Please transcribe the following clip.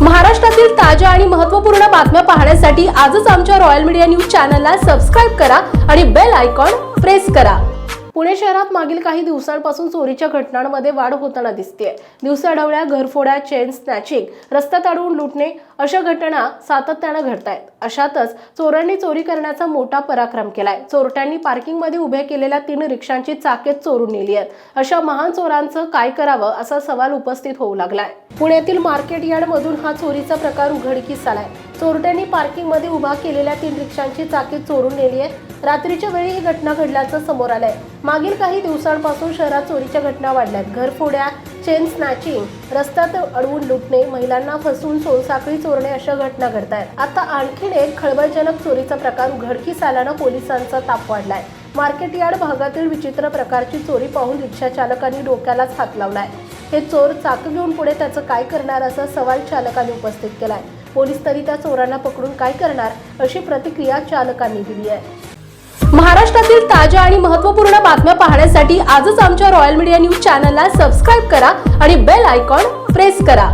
महाराष्ट्रातील ताज्या आणि महत्त्वपूर्ण बातम्या पाहण्यासाठी आजच आमच्या रॉयल मीडिया न्यूज चॅनलला सबस्क्राईब करा आणि बेल आयकॉन प्रेस करा. पुणे शहरात मागील काही दिवसांपासून चोरीच्या घटनांमध्ये वाढ होताना दिसते दिवसाढवळ्या घरफोड्या चेन स्नॅचिंग रस्त्यात अडवून लुटणे अशा घटना सातत्यानं घडत आहेत अशातच चोरांनी चोरी करण्याचा मोठा पराक्रम केलाय. चोरट्यांनी पार्किंगमध्ये उभ्या केलेल्या तीन रिक्षांची चाकेत चोरून नेली आहेत. अशा महान चोरांचं काय करावं असा सवाल उपस्थित होऊ लागलाय. पुण्यातील मार्केट यार्ड मधून हा चोरीचा प्रकार उघडकीस आलाय. चोरट्यांनी पार्किंगमध्ये उभा केलेल्या तीन रिक्षांची चाकी चोरून नेली आहे. रात्रीच्या वेळी ही घटना घडल्याचं समोर आलंय. मागील काही दिवसांपासून शहरात चोरीच्या घटना वाढल्यात. घरफोड्या चेन स्नॅचिंग रस्त्यात अडवून लुटणे महिलांना फसवून सोनसाखळी चोरणे अशा घटना घडत आहेत आता आणखीन एक खळबळजनक चोरीचा प्रकार उघडकीस आल्यानं पोलिसांचा ताप वाढलाय. मार्केट यार्ड भागातील विचित्र प्रकारची चोरी पाहून रिक्षा चालकांनी डोक्यालाच हात लावलाय. हे चोर चाकं घेऊन पुढे त्याचं काय करणार असा सवाल चालकाने उपस्थित केलाय. पोलीस तरी त्या चोरांना पकडून काय करणार अशी प्रतिक्रिया चालकांनी दिली आहे. महाराष्ट्रातील ताज्या आणि महत्त्वपूर्ण बातम्या पाहण्यासाठी आजच आमच्या रॉयल मीडिया न्यूज चॅनलला सबस्क्राईब करा आणि बेल आयकॉन प्रेस करा.